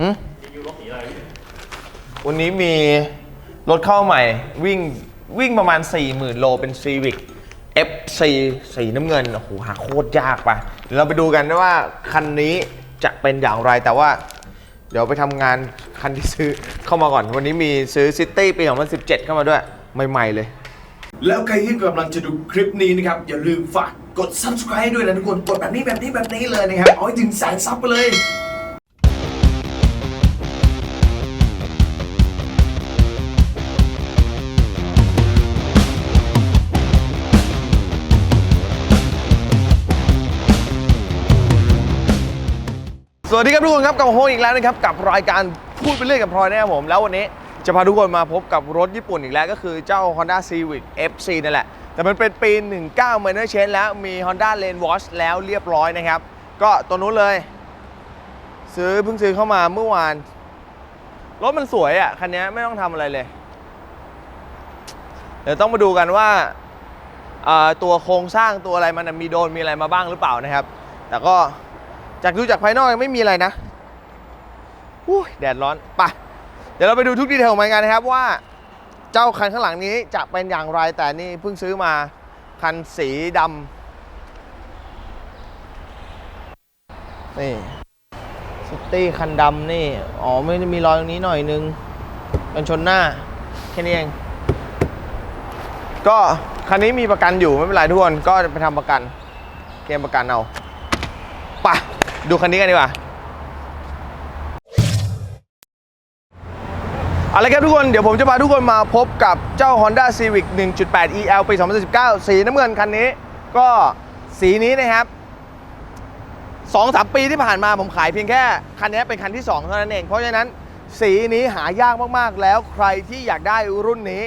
หืมวันนี้มีรถเข้าใหม่ วิ่งวิ่งประมาณ 40,000 โลเป็น Civic FC สีน้ำเงิน โอ้โห หาโคตรยากไปเดี๋ยวเราไปดูกันนะว่า คันนี้จะเป็นอย่างไรแต่ว่า เดี๋ยวไปทำงานคันที่ซื้อเข้ามาก่อน วันนี้มีซื้อซิตี้ปี 2017 เข้ามาด้วย ใหม่ๆเลย แล้วใครที่กำลังจะดูคลิปนี้นะครับ อย่าลืมฝากกด subscribe ด้วยนะทุกคน กดแบบนี้แบบนี้แบบนี้เลยนะครับเอาให้ถึงแสนซับไปเลย วัสดีครับทุกคนครับกลับมาพบอีกแล้วนะครับกับรายการพูดไปเรื่อยกับพลอยนะครับผม แล้ววันนี้จะพาทุกคนมาพบกับรถญี่ปุ่นอีกแล้วก็คือเจ้า Honda Civic FC นั่นแหละ แต่มันเป็นปี 19 Minor Change แล้วมี Honda Lane Watch แล้วเรียบร้อยนะครับ ก็ตัวนู้นเลย ซื้อเพิ่งซื้อเข้ามาเมื่อวาน รถมันสวยอะ คันนี้ไม่ต้องทำอะไรเลย เดี๋ยวต้องมาดูกันว่าาตัวโครงสร้างตัวอะไรมันมีโดนมีอะไรมาบ้างหรือเปล่านะครับ แต่ก็ จากดูจากภายนอกยังไม่มีอะไรนะอุ้แดดร้อนไปะเดี๋ยวเราไปดูทุกดีเทลของมันกันนะครับว่า เจ้าคันข้างหลังนี้จะเป็นอย่างไรแต่นี่เพิ่งซื้อมาคันสีดำนี่ซิตี้คันดำนี่ อ๋อไม่ได้มีรอยตรงนี้หน่อยนึงกันชนหน้า แค่นี้เอง ก็คันนี้มีประกันอยู่ไม่เป็นไรทุกคนก็จะไปทำประกัน เกมประกันเอาไปะ ดูคันนี้กันดีกว่าเอาละครับทุกคนเดี๋ยวผมจะพาทุกคนมาพบกับเจ้า Honda Civic 1.8 EL ปี 2019 สีน้ำเงินคันนี้ ก็สีนี้นะครับ2อสปีที่ผ่านมาผมขายเพียงแค่ คันนี้เป็นคันที่ 2 เท่านั้นเอง เพราะฉะนั้นสีนี้หายากมากๆ แล้วใครที่อยากได้รุ่นนี้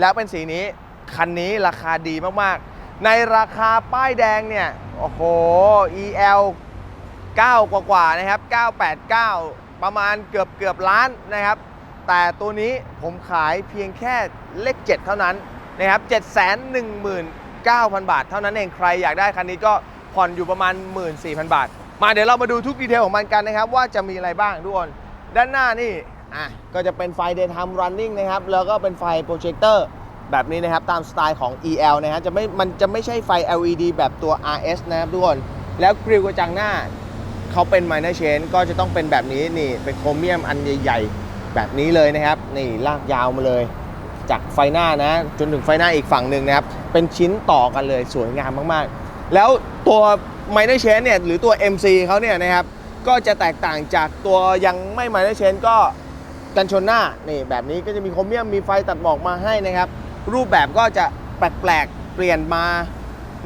แล้วเป็นสีนี้ คันนี้ราคาดีมากๆ ในราคาป้ายแดงเนี่ย โอ้โห EL 9 กว่ากว่าๆนะครับ 989 ประมาณเกือบเกือบล้านนะครับ แต่ตัวนี้ผมขายเพียงแค่เลข 7 เท่านั้นนะครับ 719,000 บาท เท่านั้นเองใครอยากได้คันนี้ก็ผ่อนอยู่ประมาณ 14,000 บาท มาเดี๋ยวเรามาดูทุกดีเทลของมันกันนะครับ ว่าจะมีอะไรบ้างทุกคน ด้านหน้านี่อะก็จะเป็นไฟ daytime running นะครับ แล้วก็เป็นไฟโปรเจคเตอร์แบบนี้นะครับ ตามสไตล์ของ EL นะฮะจะไม่มันจะไม่ใช่ไฟ LED แบบตัว RS นะครับทุกคน แล้วกริลกระจังหน้า เขาเป็น minor change ก็จะต้องเป็นแบบนี้นี่เป็นโครเมียมอันใหญ่ๆ แบบนี้เลยนะครับ นี่ลากยาวมาเลย จากไฟหน้านะ จนถึงไฟหน้าอีกฝั่งหนึ่งนะครับ เป็นชิ้นต่อกันเลยสวยงามมากๆ แล้วตัว minor change เนี่ยหรือตัว MC เขาเนี่ยนะครับก็จะแตกต่างจากตัวยังไม่ minor change ก็กันชนหน้านี่แบบนี้ก็จะมีโครเมียมมีไฟตัดหมอกมาให้นะครับ รูปแบบก็จะแปลกๆเปลี่ยนมา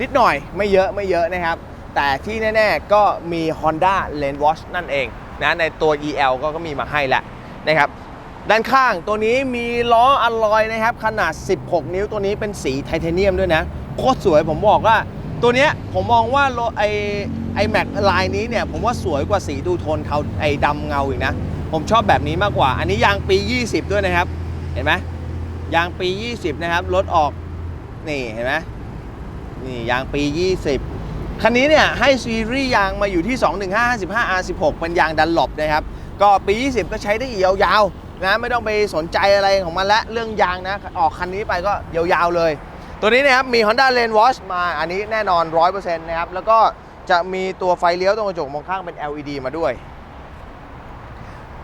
นิดหน่อยไม่เยอะไม่เยอะนะครับ แต่ที่แน่ ๆ ก็มี Honda Lane Watch นั่นเองนะในตัว EL ก็ก็มีมาให้แล้วนะครับด้านข้างตัวนี้มีล้ออลลอยนะครับ ขนาด 16 นิ้วตัวนี้เป็นสีไทเทเนียมด้วยนะโคตรสวยผมบอกว่า ตัวเนี้ยผมมองว่าไอไอแม็กลายนี้เนี่ยผมว่าสวยกว่าสีดูโทนเขาไอดำเงาอีกนะ ผมชอบแบบนี้มากกว่า อันนี้ยางปี 20 ด้วยนะครับ เห็นไหมยางปี 20 นะครับรถออกนี่เห็นไหมนี่ยางปี 20 คันนี้เนี่ยให้ซีรีส์ยางมาอยู่ที่ 215 55 R16 เป็นยางดันหลบนะครับ ก็ปี 20 ก็ใช้ได้อีกยาวๆนะไม่ต้องไปสนใจอะไรของมันและเรื่องยางนะ ออกคันนี้ไปก็ยาวๆเลย ตัวนี้นะครับมี Honda Lane Watch มาอันนี้แน่นอน 100%นะครับ แล้วก็จะมีตัวไฟเลี้ยวตรงกระจกมองข้างเป็น LED มาด้วย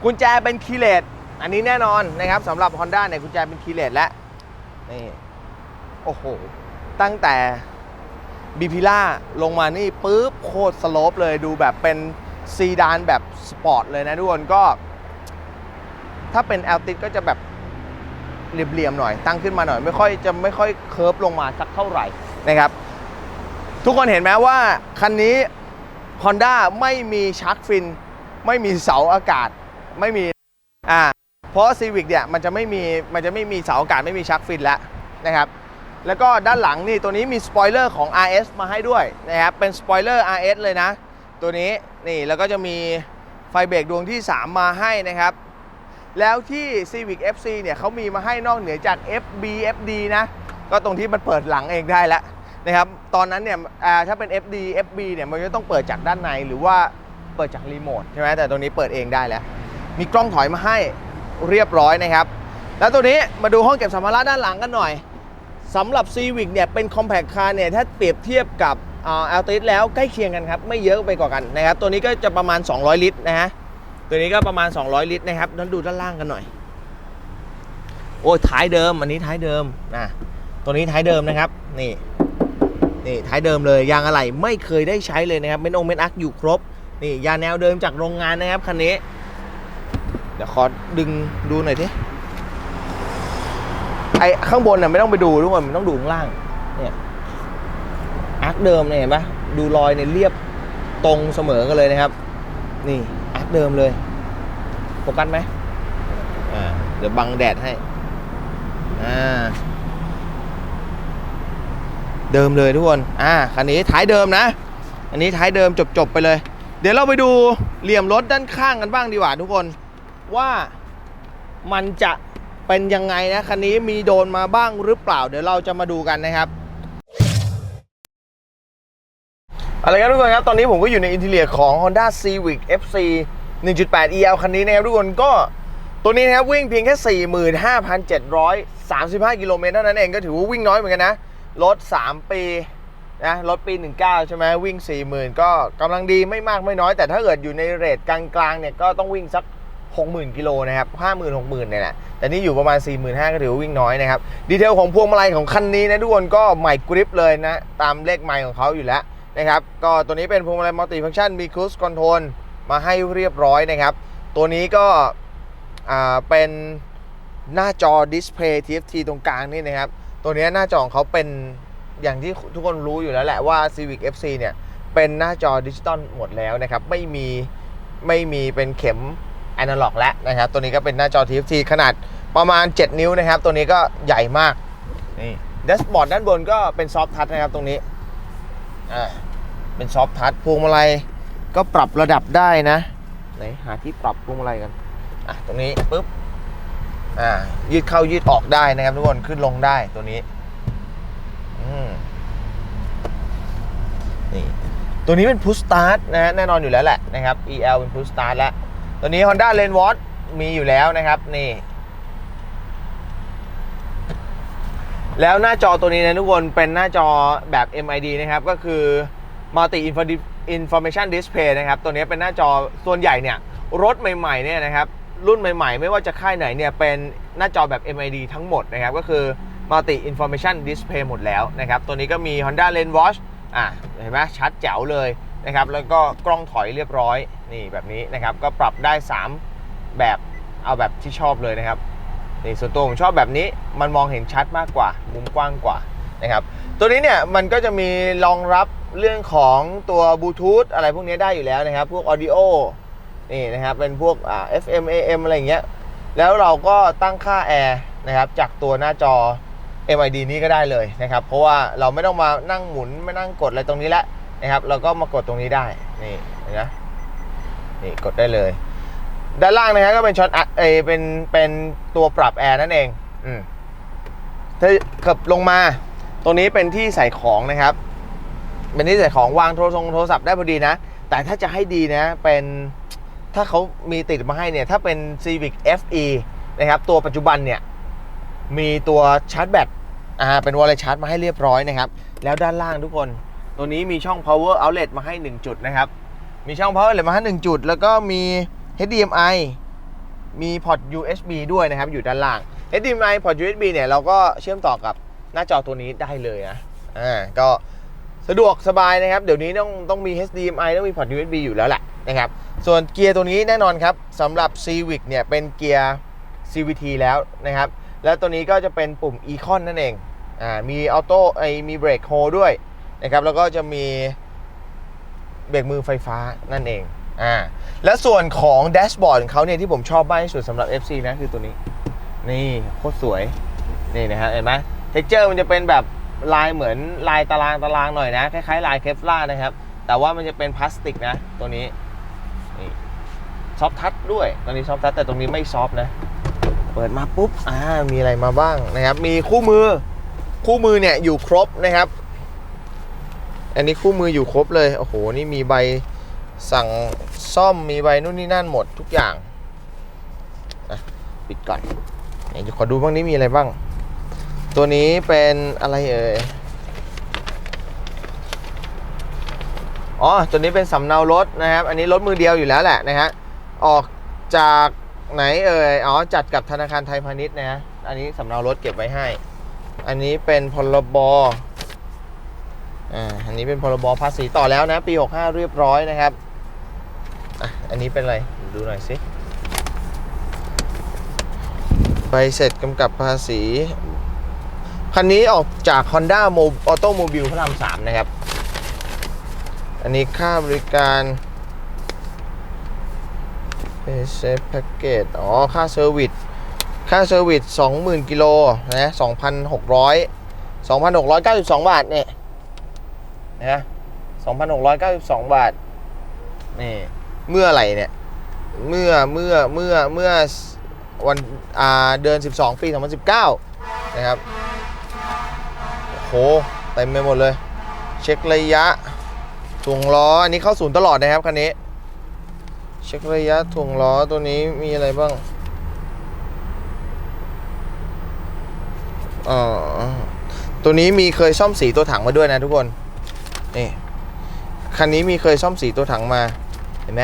กุญแจเป็นคีย์เลสอันนี้แน่นอนนะครับสำหรับ Honda เนี่ยกุญแจเป็นคีย์เลสและนี่โอ้โหตั้งแต่ บีพิล่าลงมานี่ปุ๊บโคตรสโลปเลยดูแบบเป็นซีดานแบบสปอร์ตเลยนะทุกคนก็ ถ้าเป็นแอลติดก็จะแบบเรียบๆหน่อย ตั้งขึ้นมาหน่อย ไม่ค่อยจะไม่ค่อยเคิร์ฟลงมาสักเท่าไหร่นะครับ ทุกคนเห็นไหมว่า คันนี้ Honda ไม่มีชักฟิน ไม่มีเสาอากาศไม่มีอ่าเพราะ Civic เนี่ยมันจะไม่มีมันจะไม่มีเสาอากาศไม่มีชักฟินแล้วนะครับ แล้วก็ด้านหลังนี่ตัวนี้มีสปอยเลอร์ของ RS มาให้ด้วยนะครับเป็นสปอยเลอร์ RS เลยนะ ตัวนี้นี่แล้วก็จะมีไฟเบรกดวงที่ 3 มาให้นะครับ แล้วที่ Civic FC เนี่ยเขามีมาให้นอกเหนือจาก FB FD นะ ก็ตรงที่มันเปิดหลังเองได้แล้วนะครับตอนนั้นเนี่ยถ้าเป็น FD FB เนี่ยมันจะต้องเปิดจากด้านในหรือว่าเปิดจากรีโมทใช่ไหมแต่ตัวนี้เปิดเองได้แล้ว มีกล้องถอยมาให้เรียบร้อยนะครับ แล้วตัวนี้มาดูห้องเก็บสัมภาระด้านหลังกันหน่อย สำหรับ Civic เนี่ยเป็น compact car เนี่ยถ้าเปรียบเทียบกับอ่า Altis แล้วใกล้เคียงกันครับ ไม่เยอะไปกว่ากันนะครับ ตัวนี้ก็จะประมาณ 200 ลิตรนะฮะตัวนี้ก็ประมาณ 200 ลิตรนะครับนั้นดูด้านล่างกันหน่อย โอ้ยท้ายเดิม อันนี้ท้ายเดิมนะตัวนี้ท้ายเดิมนะครับ นี่นี่ท้ายเดิมเลยยางอะไหล่ไม่เคยได้ใช้เลยนะครับเมนองเมนอักอยู่ครบนี่ยางแนวเดิมจากโรงงานนะครับคันนี้เดี๋ยวขอดึงดูหน่อยที ไอ้ข้างบนน่ะไม่ต้องไปดูทุกคนมันต้องดูข้างล่าง เนี่ยอาร์คเดิมเนี่ยเห็นปะดูรอยเนี่ยเรียบตรงเสมอกันเลยนะครับ นี่อาร์คเดิมเลยโฟกัสไหมอ่าเดี๋ยวบังแดดให้อ่าเดิมเลยทุกคนอ่าคันนี้ท้ายเดิมนะ อันนี้ท้ายเดิมจบๆไปเลย เดี๋ยวเราไปดูเหลี่ยมรถด้านข้างกันบ้างดีกว่าทุกคนว่ามันจะ เป็นยังไงนะคันนี้มีโดนมาบ้างหรือเปล่า เดี๋ยวเราจะมาดูกันนะครับอะครับทุกคนครับ ตอนนี้ผมก็อยู่ในอินเทเลียของ Honda Civic FC 1.8 EL คันนี้นะครับทุกคนก็ตัวนี้นะครับวิ่งเพียงแค่ 45,735 กิโลเมตรเท่านั้นเองก็ถือว่าวิ่งน้อยเหมือนกันนะ รถ 3 ปีนะรถปี 19 ใช่ไหมวิ่ง 40,000 ก็กำลังดีไม่มากไม่น้อย แต่ถ้าเกิดอยู่ในเรทกลางๆเนี่ยก็ต้องวิ่งสัก 60,000กิโลนะครับ50,000 60,000เนี่ยแหละแต่นี่อยู่ประมาณ 45,000ก็ถือวิ่งน้อยนะครับ ดีเทลของพวงมาลัยของคันนี้นะทุกคนก็ใหม่กริปเลยนะ ตามเลขไมล์ของเขาอยู่แล้วนะครับ ก็ตัวนี้เป็นพวงมาลัยมัลติฟัง c t ชันมีค u ู e คอนโทรลมาให้เรียบร้อยนะครับ ตัวนี้ก็อ่าเป็นหน้าจอดิสเพย์ TFT ตรงกลางนี่นะครับ ตัวนี้หน้าจอของเขาเป็นอย่างที่ทุกคนรู้อยู่แล้วแหละว่า Civic FC เนี่ยเป็นหน้าจอดิจิตอลหมดแล้วนะครับ ไม่มีไม่มีเป็นเข็ม อนาล็อกแล้วนะครับ ตัวนี้ก็เป็นหน้าจอ TFT ขนาดประมาณ 7 นิ้วนะครับ ตัวนี้ก็ใหญ่มาก นี่แดชบอร์ดด้านบนก็เป็นซอฟทัชนะครับตรงนี้ อ่า เป็นซอฟทัชพวงมาลัยก็ปรับระดับได้นะไหนหาที่ปรับพวงมาลัยกัน อะตรงนี้ปุ๊บ อ่า ยืดเข้ายืดออกได้นะครับทุกคนขึ้นลงได้ตัวนี้ อืมนี่ตัวนี้เป็นพุ s สตาร์ทนะฮะแน่นอนอยู่แล้วแหละนะครับ EL เป็นพุ s สตาร์ทแล้ว ตัวนี้ Honda l a n e w a t มีอยู่แล้วนะครับนี่ แล้วหน้าจอตัวนี้นะทุกคนเป็นหน้าจอแบบ MID นะครับ ก็คือ Multi Information Display นะครับ ตัวนี้เป็นหน้าจอส่วนใหญ่เนี่ย รถใหม่ๆเนี่ยนะครับ รุ่นใหม่ๆ ไม่ว่าจะค่ายไหนเนี่ย เป็นหน้าจอแบบ MID ทั้งหมดนะครับ ก็คือ Multi Information Display หมดแล้วนะครับ ตัวนี้ก็มี Honda Lane Watch อะเห็นไหมชัดแจ๋วเลย นะครับแล้วก็กล้องถอยเรียบร้อยนี่แบบนี้นะครับก็ปรับได้ 3 แบบเอาแบบที่ชอบเลยนะครับนี่ส่วนตัวผมชอบแบบนี้มันมองเห็นชัดมากกว่า มุมกว้างกว่านะครับตัวนี้เนี่ยมันก็จะมีรองรับเรื่องของตัวบลูทูธอะไรพวกนี้ได้อยู่แล้วนะครับ พวกออดิโอนี่นะครับเป็นพวกอ่า FM AM อะไรอย่างเงี้ยแล้วเราก็ตั้งค่าแอร์นะครับจากตัวหน้าจอ MID นี้ก็ได้เลยนะครับ เพราะว่าเราไม่ต้องมานั่งหมุนไม่นั่งกดอะไรตรงนี้แล้ว นะครับเราก็มากดตรงนี้ได้นี่นไหมนี่กดได้เลย ด้านล่างนะครับก็เป็นช็อตเอเป็นเป็นตัวปรับแอร์นั่นเองอืมถ้าขับลงมาตรงนี้เป็นที่ใส่ของนะครับ เป็นที่ใส่ของวางโทรศัพท์โทรศัพท์ได้พอดีนะ แต่ถ้าจะให้ดีนะเป็นถ้าเขามีติดมาให้เนี่ย ถ้าเป็น Civic FE นะครับ ตัวปัจจุบันเนี่ย มีตัวชาร์จแบตอ่าเป็นวอลเลชาร์จมาให้เรียบร้อยนะครับ แล้วด้านล่างทุกคน ตัวนี้มีช่อง power outlet มาให้ 1 จุดนะครับ มีช่อง power outlet มาให้ 1 จุด แล้วก็มี HDMI มีพอร์ต USB ด้วยนะครับ อยู่ด้านล่าง HDMI พอร์ต USB เนี่ยเราก็เชื่อมต่อกับหน้าจอตัวนี้ได้เลยนะ อ่า ก็สะดวกสบายนะครับ เดี๋ยวนี้ต้องต้องมี HDMI ต้องมีพอร์ต USB อยู่แล้วแหละนะครับ ส่วนเกียร์ตัวนี้แน่นอนครับสำหรับ Civic เนี่ยเป็นเกียร์ CVT แล้วนะครับ แล้วตัวนี้ก็จะเป็นปุ่ม Econ นั่นเอง อ่า มีออโต้ไอมีเบรกโฮด้วย นะครับแล้วก็จะมีเบรกมือไฟฟ้านั่นเองอ่าและส่วนของแดชบอร์ดของเขาเนี่ยที่ผมชอบมากที่สุดสำหรับ FC นะคือตัวนี้ นี่โคตรสวย นี่นะฮะเห็นไหมเท็กเจอร์มันจะเป็นแบบลายเหมือนลายตารางตารางหน่อยนะ คล้ายๆ ลายเคฟลานะครับ แต่ว่ามันจะเป็นพลาสติกนะ ตัวนี้นี่ซอฟทัชด้วย ตัวนี้ซอฟทัชแต่ตรงนี้ไม่ซอฟนะ เปิดมาปุ๊บอ่ามีอะไรมาบ้างนะครับ มีคู่มือคู่มือเนี่ยอยู่ครบนะครับ อันนี้คู่มืออยู่ครบเลย โอ้โห นี่มีใบสั่งซ่อมมีใบนู่นนี่นั่นหมดทุกอย่างอะปิดก่อนเดี๋ยวขอดูบ้างนี้มีอะไรบ้าง ตัวนี้เป็นอะไรเอ่ย อ๋อ ตัวนี้เป็นสำเนารถนะครับ อันนี้รถมือเดียวอยู่แล้วแหละนะฮะ ออกจากไหนเอ่ย อ๋อ จัดกับธนาคารไทยพาณิชย์นะฮะ อันนี้สำเนารถเก็บไว้ให้ อันนี้เป็นพรบ อ่าอันนี้เป็นพรบภาษีต่อแล้วนะ ปี 65 เรียบร้อยนะครับอะอันนี้เป็นอะไร ดูหน่อยสิใบเสร็จกำกับภาษี คันนี้ออกจาก Honda Mo Automobile พระราม3นะครับ อันนี้ค่าบริการเ a เซฟแพ็กเกจอ๋อ ค่าเซอร์วิส ค่าเซอร์วิส 20,000 กิโลนะ 2,600 2,692 บาทเนี่ย นะ2,692 บาท นี่ เมื่อไหร่เนี่ย เมื่อ เมื่อ เมื่อ เมื่อวันอ่าเดือน 12 ปี 2019 นะครับ โหเต็มไปหมดเลย เช็คระยะถ่วงล้อ อันนี้เข้าศูนย์ตลอดนะครับคันนี้ เช็คระยะถ่วงล้อตัวนี้มีอะไรบ้างอ๋อตัวนี้มีเคยซ่อมสีตัวถังมาด้วยนะทุกคน นี่คันนี้มีเคยซ่อมสีตัวถังมาเห็นไหม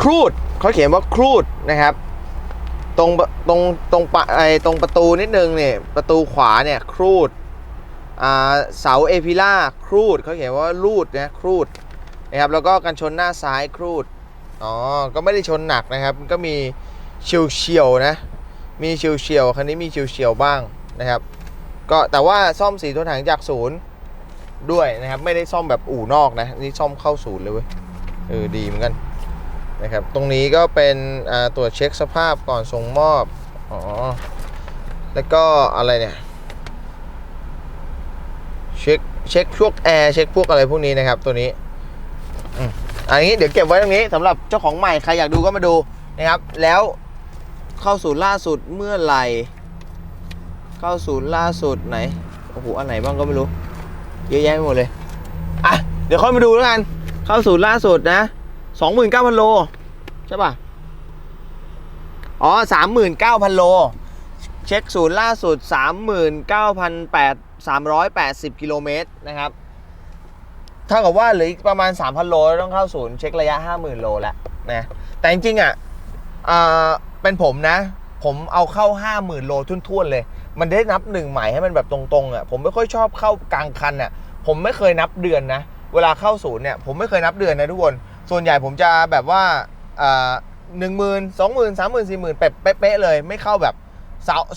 ครูดเขาเขียนว่าครูดนะครับ ตรงตรงตรงปะไอตรงประตูนิดนึงเนี่ยประตูขวาเนี่ยครูดเสาเอพิล่าครูดเขาเขียนว่ารูดนะครูดนะครับแล้วก็กันชนหน้าซ้ายครูดอ๋อก็ไม่ได้ชนหนักนะครับก็มีเฉียวเฉียวนะมีเฉียวเฉียวคันนี้มีเฉียวเฉียวบ้างนะครับ ก็แต่ว่าซ่อมสีตัวถังจากศูนย์ด้วยนะครับไม่ได้ซ่อมแบบอู่นอกนะนี่ซ่อมเข้าศูนย์เลยเว้ยเออดีเหมือนกันนะครับตรงนี้ก็เป็นตรวจเช็คสภาพก่อนส่งมอบอ๋อแล้วก็อะไรเนี่ยเช็คเช็คพวกแอร์เช็คพวกอะไรพวกนี้นะครับตัวนี้ออันนี้เดี๋ยวเก็บไว้ตรงนี้สำหรับเจ้าของใหม่ใครอยากดูก็มาดูนะครับแล้วเข้าศูนย์ล่าสุดเมื่อไหร่ เข้าศูนย์ล่าสุดไหน โอ้โห อันไหนบ้างก็ไม่รู้ เยอะแยะไปหมดเลย อะ เดี๋ยวค่อยมาดูแล้วกันเข้าศูนย์ล่าสุดนะสองหมื่นเก้าพันโล ใช่ป่ะ อ๋อสามหมื่นเก้าพันโล เช็คศูนย์ล่าสุด 39,800 380 กิโลเมตรนะครับเท่ากับว่าเหลืออีกประมาณ 3,000 โลแล้วต้องเข้าศูนย์เช็คระยะ 50,000 โลแล้วนะแต่จริงๆอะอ่าเป็นผมนะ ผมเอาเข้า 50,000 โลทุ่นๆเลย มันได้นับหนึ่งใหม่ให้มันแบบตรงๆอะผมไม่ค่อยชอบเข้ากลางคันอะผมไม่เคยนับเดือนนะเวลาเข้าศูนย์เนี่ยผมไม่เคยนับเดือนนะทุกคน ส่วนใหญ่ผมจะแบบว่าหนึ่งหมื่นสองหมื่นสามหมื่นสี่หมื่นเป๊ะๆเลย ไม่เข้าแบบ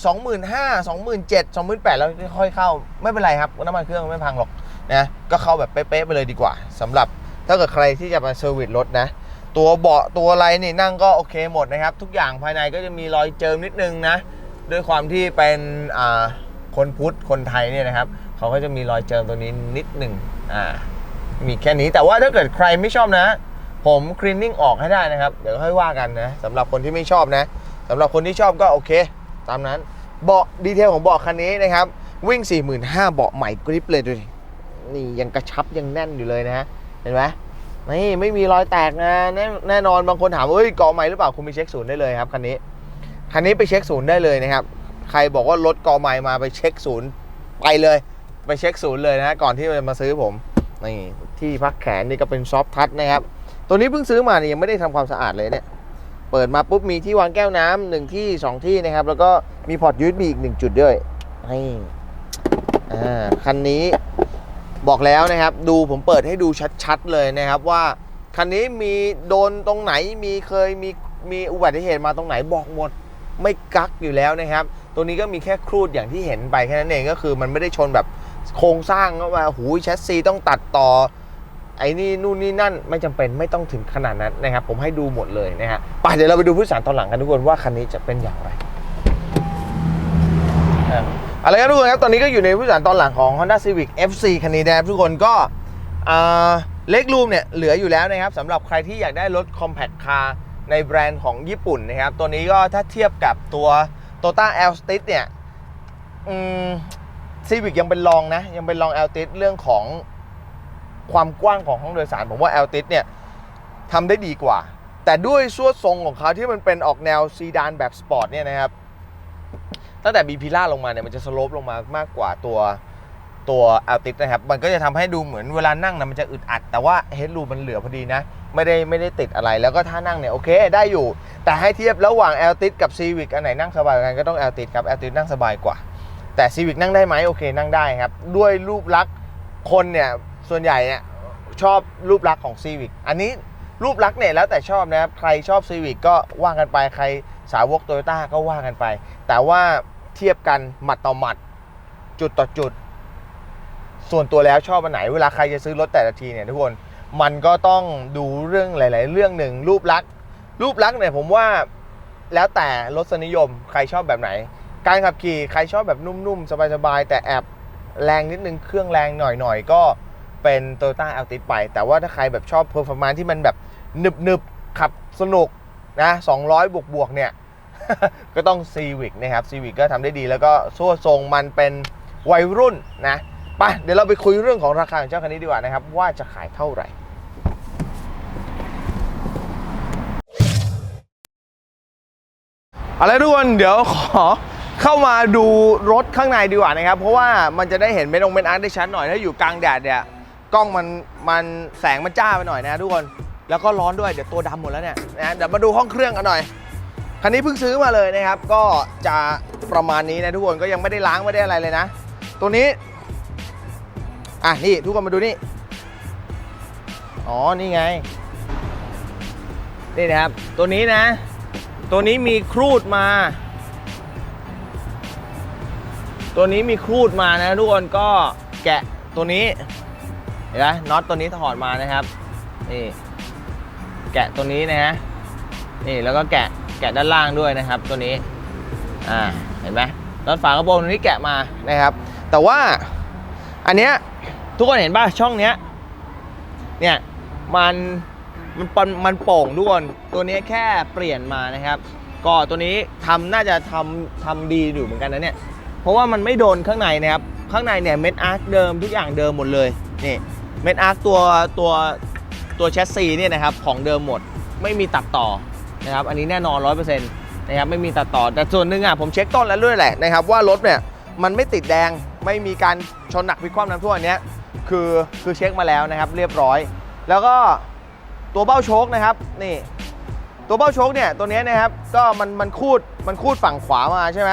สองหมื่นห้าสองหมื่นเจ็ดสองหมื่นแปดแล้วค่อยเข้าไม่เป็นไรครับน้ำมันเครื่องไม่พังหรอกนะก็เข้าแบบเป๊ะๆไปเลยดีกว่าสำหรับถ้าเกิดใครที่จะมาเซอร์วิสรถนะ ตัวเบาะตัวอะไรนี่นั่งก็โอเคหมดนะครับ ทุกอย่างภายในก็จะมีรอยเจิมนิดนึงนะ ด้วยความที่เป็นอ่าคนพุทธคนไทยเนี่ยนะครับเขาก็จะมีรอยเจิมตัวนี้นิดหนึ่งอ่ามีแค่นี้แต่ว่าถ้าเกิดใครไม่ชอบนะ ผมคลีนนิ่งออกให้ได้นะครับ เดี๋ยวค่อยว่ากันนะสำหรับคนที่ไม่ชอบนะสำหรับคนที่ชอบก็โอเค ตามนั้นเบาะดีเทลของเบาะคันนี้นะครับวิ่ง 45,000เบาะใหม่กริปเลยดูนี่ยังกระชับยังแน่นอยู่เลยนะฮะเห็นไหมนี่ไม่มีรอยแตกนะแน่แน่นอนบางคนถามว่าเฮ้ยเกาะใหม่หรือเปล่าคุณไปเช็คศูนย์ได้เลยครับคันนี้ คันนี้ไปเช็คศูนย์ได้เลยนะครับ ใครบอกว่ารถกาะใหม่มาไปเช็คศูนย์ไปเลย ไปเช็คศูนย์เลยนะก่อนที่จะมาซื้อผมนี่ที่พักแขนนี่ก็เป็นซอฟทัชนะครับ ตัวนี้เพิ่งซื้อมาเนี่ยยังไม่ได้ทำความสะอาดเลยเนี่ยเปิดมาปุ๊บมีที่วางแก้วน้ำหนึ่งที่สองที่นะครับ แล้วก็มีพอร์ต USB อีกหนึ่งจุดด้วยนี่อ่าคันนี้บอกแล้วนะครับ ดูผมเปิดให้ดูชัดๆเลยนะครับว่า คันนี้มีโดนตรงไหนมีเคยมีมีอุบัติเหตุมาตรงไหนบอกหมด ไม่กักอยู่แล้วนะครับ ตัวนี้ก็มีแค่ครูดอย่างที่เห็นไปแค่นั้นเองก็คือมันไม่ได้ชนแบบโครงสร้างว่าหูยแชสซีต้องตัดต่อ ไอ้นี่นู่นนี่นั่นไม่จำเป็นไม่ต้องถึงขนาดนั้นนะครับ ผมให้ดูหมดเลยนะฮะไปเดี๋ยวเราไปดูผู้โดยสารตอนหลังกันทุกคนว่าคันนี้จะเป็นอย่างไรอะเอาละครับทุกคนครับ ตอนนี้ก็อยู่ในผู้สารตอนหลังของ Honda Civic FC คันนี้นะครับทุกคนก็เล็กรูมเนี่ยเหลืออยู่แล้วนะครับสำหรับใครที่อยากได้รถ Compact Car ในแบรนด์ของญี่ปุ่นนะครับ ตัวนี้ก็ถ้าเทียบกับตัว Toyota a l s t i s เนี่ยอืม Civic ยังเป็นรองนะ ยังเป็นรอง a l t i s เรื่องของความกว้างของห้องโดยสาร ผมว่า a l t i s เนี่ยทำได้ดีกว่า แต่ด้วยสวดทรงของเขาที่มันเป็นออกแนวซีดานแบบสปอร์ตเนี่ยนะครับ ตั้งแต่บีพิล่าลงมาเนี่ยมันจะสโลปลงมามากกว่าตัวตัวอัลติสนะครับ มันก็จะทำให้ดูเหมือนเวลานั่งนะมันจะอึดอัด แต่ว่าเฮดรูมันเหลือพอดีนะ ไม่ได้ไม่ได้ติดอะไรแล้วก็ท่านั่งเนี่ยโอเคได้อยู่ แต่ให้เทียบระหว่าง a l t i s กับ Civic อันไหนนั่งสบายกันก็ต้อง a l t i s ครับ a l t i s นั่งสบายกว่า แต่ Civic นั่งได้ไหมโอเคนั่งได้ครับ ด้วยรูปลักษณ์คนเนี่ยส่วนใหญ่เนี่ยชอบรูปลักษณ์ของ Civic อันนี้รูปลักษณ์เนี่ยแล้วแต่ชอบนะครับ ใครชอบ Civic ก็ว่ากันไปใครสาวกโตโยต้าก็ว่ากันไป แต่ว่าเทียบกันหมัดต่อหมัด จุดต่อจุด ส่วนตัวแล้วชอบอันไหน เวลาใครจะซื้อรถแต่ละทีเนี่ยทุกคน มันก็ต้องดูเรื่องหลาย ๆ เรื่องหนึ่งรูปลักษณ์รูปลักษณ์เนี่ยผมว่าแล้วแต่รสนิยมใครชอบแบบไหน การขับขี่ใครชอบแบบนุ่ม ๆ สบาย ๆ แต่แอบแรงนิดนึงเครื่องแรงหน่อย ๆ ก็เป็น Toyota Altis ไป แต่ว่าถ้าใครแบบชอบเพอร์ฟอร์มานที่มันแบบหนึบๆขับสนุกนะ200 บวกๆเนี่ย ก็ต้อง Civic นะครับ Civic ก็ทำได้ดีแล้วก็ส่วทรงมันเป็นวัยรุ่นนะไปเดี๋ยวเราไปคุยเรื่องของราคาของเจ้าคันนี้ดีกว่านะครับ ว่าจะขายเท่าไหร่ เอาละทุกคนเดี๋ยวขอเข้ามาดูรถข้างในดีกว่านะครับ เพราะว่ามันจะได้เห็นเม็ดองเม็ดอาร์ตได้ชัดหน่อยถ้าอยู่กลางแดดเนี่ยกล้องมันมันแสงมันจ้าไปหน่อยนะทุกคนแล้วก็ร้อนด้วยเดี๋ยวตัวดำหมดแล้วเนี่ยนะเดี๋ยวมาดูห้องเครื่องกันหน่อยคันนี้เพิ่งซื้อมาเลยนะครับ ก็จะประมาณนี้นะทุกคนก็ยังไม่ได้ล้างไม่ได้อะไรเลยนะ ตัวนี้อะนี่ทุกคนมาดูนี่อ๋อนี่ไงนี่นะครับตัวนี้นะ ตัวนี้มีครูดมา ตัวนี้มีครูดมานะทุกคนก็แกะตัวนี้ เห็นไหมน็อตตัวนี้ถอดมานะครับนี่แกะตัวนี้นะฮะนี่แล้วก็แกะแกะด้านล่างด้วยนะครับ ตัวนี้อ่าเห็นไหมน็อตฝากระโปรงตัวนี้แกะมานะครับ แต่ว่าอันเนี้ยทุกคนเห็นป่ะช่องเนี้ยเนี่ยมัน มันปนมันโป่งทุกคนตัวนี้แค่เปลี่ยนมานะครับ ก็ตัวนี้ทำน่าจะทำทำดีอยู่เหมือนกันนะเนี่ยเพราะว่ามันไม่โดนข้างในนะครับข้างในเนี่ยเม็ดอาร์คเดิมทุกอย่างเดิมหมดเลยนี่เม็ดอาร์คตัวตัวตัวแชสซีเนี่ยนะครับของเดิมหมดไม่มีตัดต่อนะครับอันนี้แน่นอน 100%นะครับไม่มีตัดต่อแต่ส่วนหนึ่งอะผมเช็คต้นแล้วด้วยแหละนะครับว่ารถเนี่ยมันไม่ติดแดงไม่มีการชนหนักพิกคว่ำน้ำท่วมอันเนี้ยคือคือเช็คมาแล้วนะครับเรียบร้อย แล้วก็ ตัวเบ้าโชคนะครับนี่ตัวเบ้าโชคเนี่ยตัวนี้นะครับก็มันมันคูดมันคูดฝั่งขวามาใช่ไหม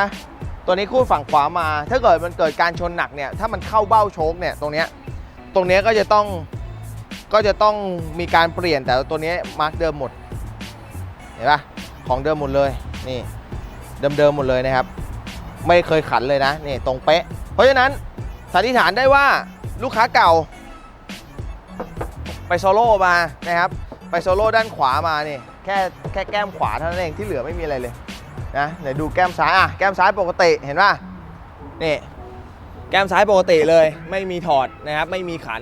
ตัวนี้คูดฝั่งขวามา ถ้าเกิดมันเกิดการชนหนักเนี่ยถ้ามันเข้าเบ้าโชคเนี่ยตรงเนี้ยตรงเนี้ยก็จะต้องก็จะต้องมีการเปลี่ยนแต่ตัวนี้มาร์กเดิมหมดเห็นปะของเดิมหมดเลยนี่เดิมๆหมดเลยนะครับ ไม่เคยขันเลยนะนี่ตรงเป๊ะ เพราะฉะนั้นสันนิษฐานได้ว่าลูกค้าเก่า ไปโซโล่มานะครับ ไปโซโล่ด้านขวามานี่แค่แค่แก้มขวาเท่านั้นเองที่เหลือไม่มีอะไรเลยนะเดี๋ยวดูแก้มซ้ายอะแก้มซ้ายปกติเห็นป่ะนี่แก้มซ้ายปกติเลยไม่มีถอดนะครับไม่มีขัน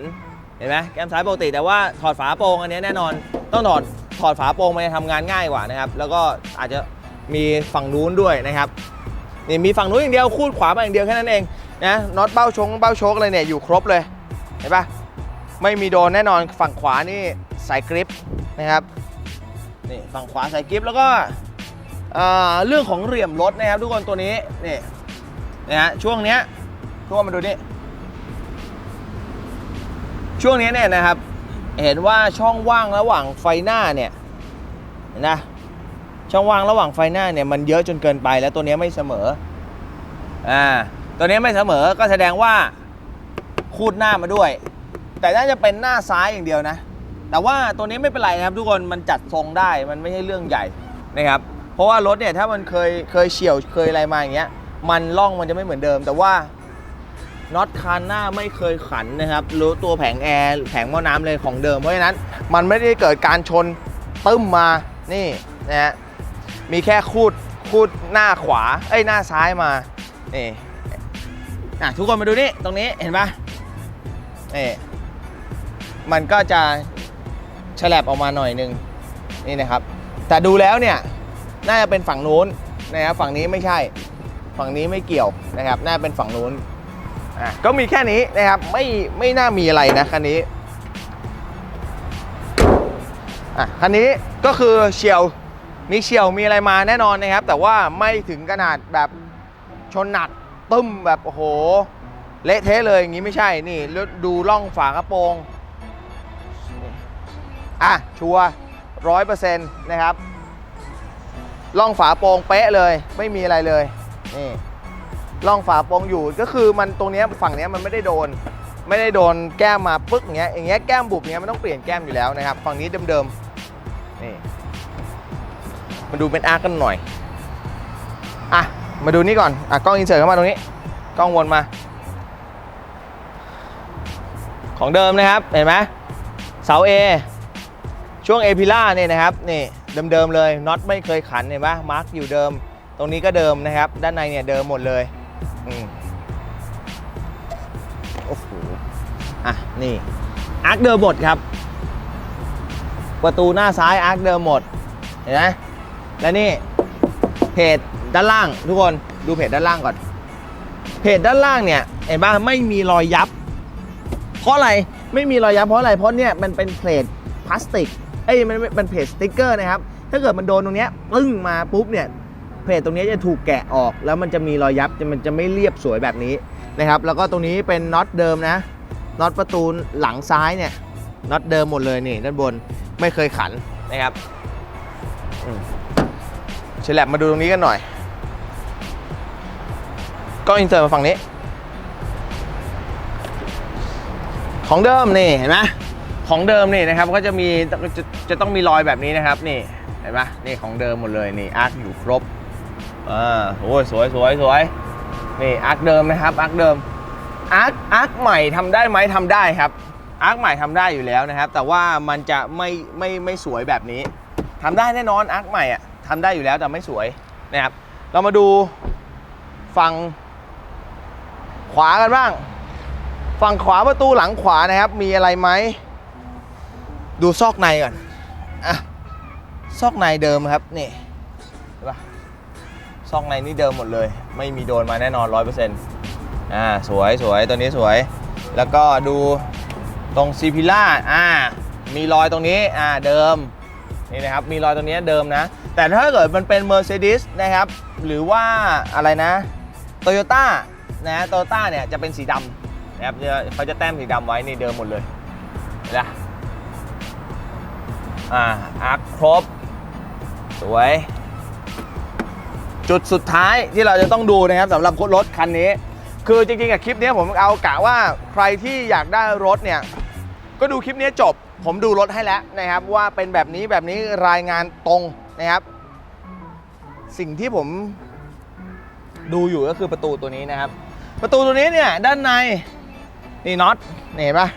เห็นไหมแก้มซ้ายปกติ แต่ว่าถอดฝาโปรงอันนี้แน่นอนต้องถอดถอดฝาโปรงมันจะทำงานง่ายกว่านะครับแล้วก็อาจจะมีฝั่งนู้นด้วยนะครับนี่มีฝั่งนู้นอย่างเดียวคูดขวามาอย่างเดียวแค่นั้นเองนะน็อตเบ้าชงเบ้าชกอะไรเนี่ยอยู่ครบเลยเห็นปะไม่มีโดนแน่นอนฝั่งขวานี่สายกริป นะครับนี่ฝั่งขวาสายกริปแล้วก็เรื่องของเหลี่ยมรถนะครับ ทุกคนตัวนี้นี่นะฮะช่วงเนี้ยทุกคนมาดูนี่ช่วงนี้เนี่ยนะครับ เห็นว่าช่องว่างระหว่างไฟหน้าเนี่ยนะช่องว่างระหว่างไฟหน้าเนี่ยมันเยอะจนเกินไปแล้วตัวนี้ไม่เสมออ่าตัวนี้ไม่เสมอก็แสดงว่าคูดหน้ามาด้วย แต่น่าจะเป็นหน้าซ้ายอย่างเดียวนะ แต่ว่าตัวนี้ไม่เป็นไรนะครับทุกคนมันจัดทรงได้มันไม่ใช่เรื่องใหญ่นะครับเพราะว่ารถเนี่ยถ้ามันเคยเคยเฉียวเคยอะไรมาอย่างเงี้ยมันล่องมันจะไม่เหมือนเดิม แต่ว่าน็อตคานหน้าไม่เคยขันนะครับรู้ตัวแผงแอร์แผงหม้อน้ำเลยของเดิมเพราะฉะนั้นมันไม่ได้เกิดการชนตึ้มมานี่นะฮะมีแค่คูดคูดหน้าขวาเอ้ยหน้าซ้ายมานี่อะทุกคนมาดูนี่ตรงนี้เห็นปะนี่มันก็จะ ฉลบออกมาหน่อยนึงนี่นะครับ แต่ดูแล้วเนี่ยน่าจะเป็นฝั่งนู้นนะครับฝั่งนี้ไม่ใช่ฝั่งนี้ไม่เกี่ยวนะครับ น่าเป็นฝั่งนู้นอะก็มีแค่นี้นะครับไม่ไม่น่ามีอะไรนะคันนี้อะคันนี้ก็คือเฉียวมีเฉียวมีอะไรมาแน่นอนนะครับ แต่ว่าไม่ถึงขนาดแบบชนหนักตึ้มแบบโอ้โหเละเทะเลยอย่างนี้ไม่ใช่นี่ดูล่องฝากระโปรง อะชัวร้อยเปอร์เซ็นต์นะครับล่องฝาโปรงเป๊ะเลยไม่มีอะไรเลยนี่ล่องฝาโปรงอยู่ก็คือมันตรงนี้ฝั่งนี้มันไม่ได้โดน ไม่ได้โดนแก้มมาปึ๊กอย่างเงี้ยอย่างเงี้ยแก้มบุบอย่างเงี้ยมันต้องเปลี่ยนแก้มอยู่แล้วนะครับฝั่งนี้เดิมๆนี่มาดูเป็นอาร์กันหน่อยอะมาดูนี่ก่อนอะกล้องอินเสิร์ตเข้ามาตรงนี้กล้องวนมา ของเดิมนะครับเห็นไหมเสา A ช่วง A พิล่าเนี่ยนะครับนี่เดิมๆเลยน็อตไม่เคยขันเห็นไหมมาร์กอยู่เดิม ตรงนี้ก็เดิมนะครับ ด้านในเนี่ยเดิมหมดเลยอืมโอ้โหอะนี่อาร์คเดิมหมดครับ ประตูหน้าซ้ายอาร์คเดิมหมดเห็นไหมและนี่เพจด้านล่างทุกคนดูเพจด้านล่างก่อน เพจด้านล่างเนี่ยเห็นป่ะไม่มีรอยยับ เพราะอะไรไม่มีรอยยับเพราะอะไรเพราะเนี่ยมันเป็นเพจพลาสติก เอ้ยมันมันเพจสติ๊กเกอร์นะครับ ถ้าเกิดมันโดนตรงเนี้ยปึ้งมาปุ๊บเนี่ยเพจตรงเนี้ยจะถูกแกะออกแล้วมันจะมีรอยยับจะมันจะไม่เรียบสวยแบบนี้นะครับ แล้วก็ตรงนี้เป็นน็อตเดิมนะน็อตประตูหลังซ้ายเนี่ยน็อตเดิมหมดเลยนี่ด้านบนไม่เคยขันนะครับเฉลบมาดูตรงนี้กันหน่อยก็อินเสิร์ตมาฝั่งนี้ ของเดิมนี่เห็นไหม ของเดิมนี่นะครับก็จะมีจะจะต้องมีรอยแบบนี้นะครับนี่เห็นไหมนี่ของเดิมหมดเลยนี่อาร์คอยู่ครบอ่าโอ้ยสวยสวยสวยนี่อาร์คเดิมนะครับอาร์คเดิมอาร์คอาร์คใหม่ทำได้ไหมทำได้ครับอาร์คใหม่ทำได้อยู่แล้วนะครับ แต่ว่ามันจะไม่ไม่ไม่สวยแบบนี้ทำได้แน่นอนอาร์คใหม่อะทำได้อยู่แล้วแต่ไม่สวยนะครับ เรามาดูฝั่งขวากันบ้าง ฝั่งขวาประตูหลังขวานะครับ มีอะไรไหม ดูซอกในก่อน อะ ซอกในเดิมครับ นี่เห็นปะซอกในนี่เดิมหมดเลย ไม่มีโดนมาแน่นอนร้อยเปอร์เซ็นต์อ่า สวยสวยตัวนี้สวย แล้วก็ดูตรงซีพิล่า อ่า มีรอยตรงนี้ อ่า เดิม นี่นะครับ มีรอยตรงนี้เดิมนะ แต่ถ้าเกิดมันเป็น Mercedes นะครับ หรือว่าอะไรนะ Toyota นะโตโยต้าเนี่ยจะเป็นสีดำนะครับจะเขาจะแต้มสีดำไว้นี่เดิมหมดเลยเห็นไหม อ่าอาร์คครบ สวย จุดสุดท้ายที่เราจะต้องดูนะครับสำหรับรถคันนี้ คือจริงๆอะคลิปนี้ผมเอากะว่าใครที่อยากได้รถเนี่ย ก็ดูคลิปนี้จบ ผมดูรถให้แล้วนะครับ ว่าเป็นแบบนี้แบบนี้รายงานตรงนะครับ สิ่งที่ผมดูอยู่ก็คือประตูตัวนี้นะครับ ประตูตัวนี้เนี่ยด้านในนี่น็อตนี่เห็นปะ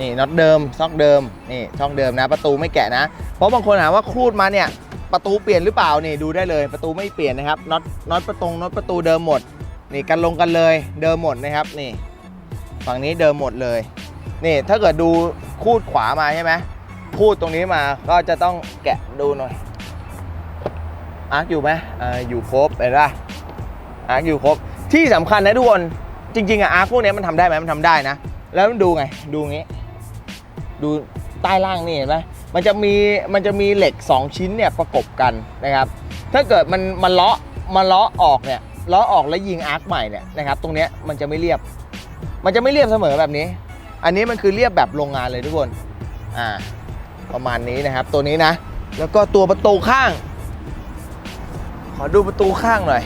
นี่น็อตเดิมซอกเดิมนี่ช่องเดิมนะ ประตูไม่แกะนะ เพราะบางคนถามว่าครูดมาเนี่ยประตูเปลี่ยนหรือเปล่านี่ดูได้เลยประตูไม่เปลี่ยนนะครับน็อตน็อตประตงน็อตประตูเดิมหมด นี่กันลงกันเลยเดิมหมดนะครับนี่ฝั่งนี้เดิมหมดเลยนี่ถ้าเกิดดูคูดขวามาใช่ไหมคูดตรงนี้มาก็จะต้องแกะดูหน่อยอาร์คอยู่ไหมอ่าอยู่ครบเห็นปะอาร์คอยู่ครบที่สำคัญนะทุกคนจริงๆอะอาร์คพวกนี้มันทำได้ไหมมันทำได้นะ แล้วมันดูไงดูงี้ ดูใต้ล่างนี่เห็นไหมมันจะมีมันจะมีเหล็ก 2 ชิ้นเนี่ยประกบกันนะครับ ถ้าเกิดมันมันเลาะมันเลาะออกเนี่ยเลาะออกแล้วยิงอาร์คใหม่เนี่ยนะครับ ตรงเนี้ยมันจะไม่เรียบ มันจะไม่เรียบเสมอแบบนี้ อันนี้มันคือเรียบแบบโรงงานเลยทุกคนอ่าประมาณนี้นะครับ ตัวนี้นะ แล้วก็ตัวประตูข้าง ขอดูประตูข้างหน่อย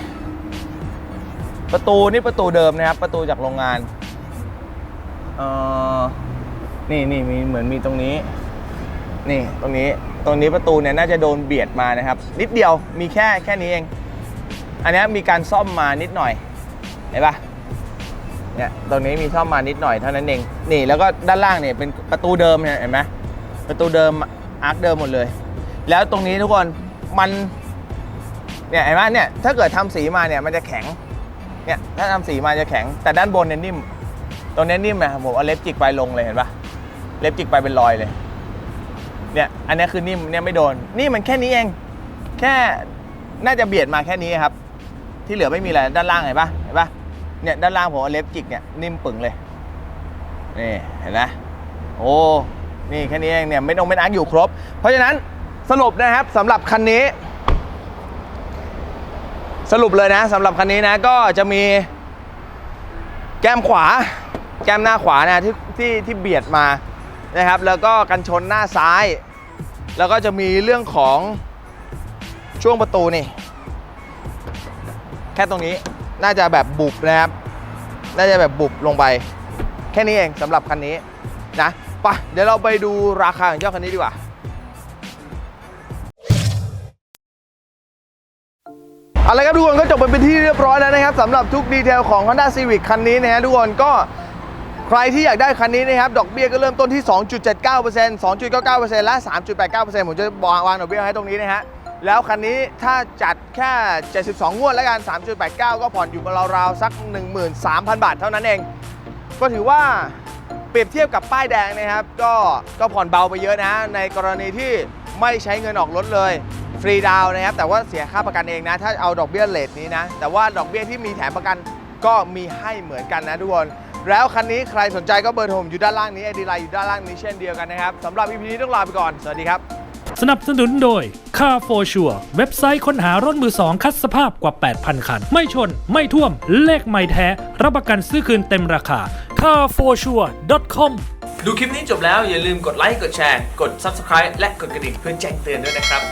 ประตูนี่ประตูเดิมนะครับ ประตูจากโรงงานเอ่อ นี่นี่มีเหมือนมีตรงนี้ นี่ตรงนี้ตรงนี้ประตูเนี่ยน่าจะโดนเบียดมานะครับ นิดเดียวมีแค่แค่นี้เอง อันนี้มีการซ่อมมานิดหน่อยเห็นปะเนี่ยตรงนี้มีซ่อมมานิดหน่อยเท่านั้นเองนี่แล้วก็ด้านล่างเนี่ยเป็นประตูเดิมเนี่ยเห็นไหมประตูเดิมอาร์คเดิมหมดเลย แล้วตรงนี้ทุกคนมันเนี่ยเห็นไหมเนี่ยถ้าเกิดทำสีมาเนี่ยมันจะแข็งเนี่ยถ้าทำสีมาจะแข็งแต่ด้านบนเนี่ยนิ่มตรงนี้นิ่มนะผมเอาเล็บจิกไปลงเลยเห็นปะ เล็บจิกไปเป็นรอยเลย เนี่ย อันนี้คือนิ่มเนี่ยไม่โดน นี่มันแค่นี้เอง แค่น่าจะเบียดมาแค่นี้ครับ ที่เหลือไม่มีอะไรด้านล่างเห็นปะเห็นปะเนี่ยด้านล่างผมเอาเล็บจิกเนี่ยนิ่มปึ่งเลยนี่เห็นไหมโอ้นี่แค่นี้เองเนี่ยไม่ต้องไม่นักอยู่ครบ เพราะฉะนั้นสรุปนะครับสำหรับคันนี้ สรุปเลยนะสำหรับคันนี้นะก็จะมีแก้มขวา แก้มหน้าขวานะที่ที่ที่เบียดมา นะครับ แล้วก็กันชนหน้าซ้าย แล้วก็จะมีเรื่องของช่วงประตูนี่ แค่ตรงนี้น่าจะแบบบุบนะครับ น่าจะแบบบุบลงไป แค่นี้เองสำหรับคันนี้นะไปะเดี๋ยวเราไปดูราคาของเจ้าคันนี้ดีกว่าเอาละครับทุกคนก็จบไปเป็นที่เรียบร้อยแล้วนะครับสำหรับทุกดีเทลของ Honda Civic คันนี้นะฮะทุกคนก็ ใครที่อยากได้คันนี้นะครับ ดอกเบี้ยก็เริ่มต้นที่ 2.79% 2.99%และ 3.89%ผมจะวางวางดอกเบี้ยให้ตรงนี้นะฮะ แล้วคันนี้ถ้าจัดแค่ 72 งวดแล้วกัน 3.89 ก็ผ่อนอยู่ราวๆสัก 13,000 บาทเท่านั้นเอง ก็ถือว่าเปรียบเทียบกับป้ายแดงนะครับ ก็ก็ผ่อนเบาไปเยอะนะ ในกรณีที่ไม่ใช้เงินออกรถเลยฟรีดาวน์นะครับ แต่ว่าเสียค่าประกันเองนะ ถ้าเอาดอกเบี้ยเลทนี้นะ แต่ว่าดอกเบี้ยที่มีแถมประกันก็มีให้เหมือนกันนะทุกคน แล้วคันนี้ใครสนใจก็เบอร์โทรผมอยู่ด้านล่างนี้ไอดีไลน์อยู่ด้านล่างนี้เช่นเดียวกันนะครับสำหรับ EP นี้ต้องลาไปก่อน สวัสดีครับ สนับสนุนโดย Car for Sure เว็บไซต์ค้นหารถมือสองคัดสภาพกว่า 8,000 คัน ไม่ชน ไม่ท่วม เลขไม่แท้ รับประกันซื้อคืนเต็มราคา carforsure.com ดูคลิปนี้จบแล้วอย่าลืมกดไลค์กดแชร์ กด Subscribe และกดกระดิ่งเพื่อแจ้งเตือนด้วยนะครับ